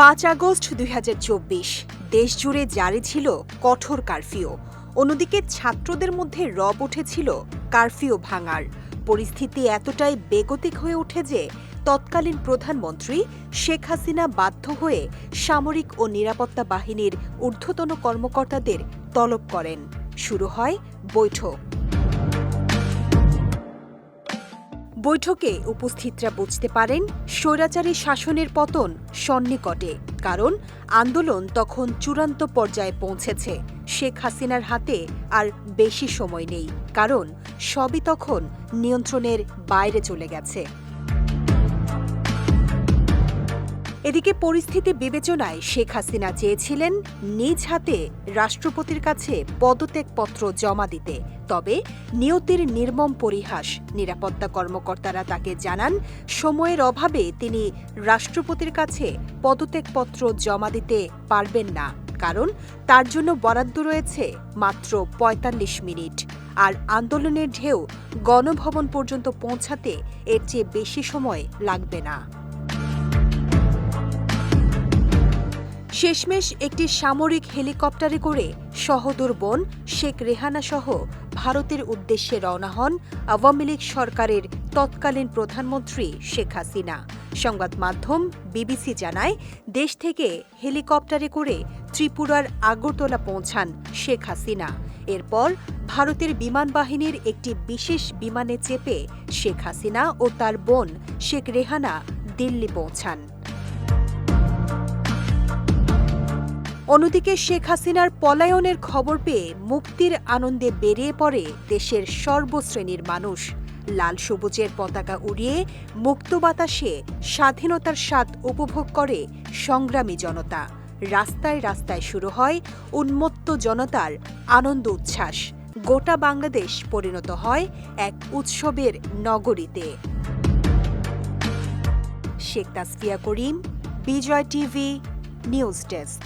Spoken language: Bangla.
পাঁচ আগস্ট দুই চব্বিশ। দেশজুড়ে জারি ছিল কঠোর কারফিউ। অন্যদিকে ছাত্রদের মধ্যে রব উঠেছিল কারফিউ ভাঙার। পরিস্থিতি এতটাই বেগতিক হয়ে ওঠে যে তৎকালীন প্রধানমন্ত্রী শেখ হাসিনা বাধ্য হয়ে সামরিক ও নিরাপত্তা বাহিনীর ঊর্ধ্বতন কর্মকর্তাদের তলব করেন। শুরু হয় বৈঠক। বৈঠকে উপস্থিতরা বুঝতে পারেন স্বৈরাচারী শাসনের পতন সন্নিকটে, কারণ আন্দোলন তখন চূড়ান্ত পর্যায়ে পৌঁছেছে। শেখ হাসিনার হাতে আর বেশি সময় নেই, কারণ সবই তখন নিয়ন্ত্রণের বাইরে চলে গেছে। এদিকে পরিস্থিতি বিবেচনায় শেখ হাসিনা চেয়েছিলেন নিজ হাতে রাষ্ট্রপতির কাছে পদত্যাগপত্র জমা দিতে। তবে নিয়তির নির্মম পরিহাস নিরাপত্তা কর্মকর্তারা তাকে জানান, সময়ের অভাবে তিনি রাষ্ট্রপতির কাছে পদত্যাগপত্র জমা দিতে পারবেন না। কারণ তার জন্য বরাদ্দ রয়েছে মাত্র ৪৫ মিনিট। আর আন্দোলনের ঢেউ গণভবন পর্যন্ত পৌঁছাতে এর চেয়ে বেশি সময় লাগবে না। শেষমেশ একটি সামরিক হেলিকপ্টারে করে সহদূর বোন শেখ রেহানা সহ ভারতের উদ্দেশ্যে রওনা হন আওয়ামী লীগ সরকারের তৎকালীন প্রধানমন্ত্রী শেখ হাসিনা। সংবাদ মাধ্যম বিবিসি জানায়, দেশ থেকে হেলিকপ্টারে করে ত্রিপুরার আগরতলা পৌঁছান শেখ হাসিনা। এরপর ভারতের বিমান বাহিনীর একটি বিশেষ বিমানে চেপে শেখ হাসিনা ও তার বোন শেখ রেহানা দিল্লি পৌঁছান। অন্যদিকে শেখ হাসিনার পলায়নের খবর পেয়ে মুক্তির আনন্দে বেরিয়ে পড়ে দেশের সর্বশ্রেণীর মানুষ। লাল সবুজের পতাকা উড়িয়ে মুক্ত বাতাসে স্বাধীনতার স্বাদ উপভোগ করে সংগ্রামী জনতা। রাস্তায় রাস্তায় শুরু হয় উন্মত্ত জনতার আনন্দ উচ্ছ্বাস। গোটা বাংলাদেশ পরিণত হয় এক উৎসবের নগরীতে। Sheikh Tasfia Karim, Bijoy TV, news desk.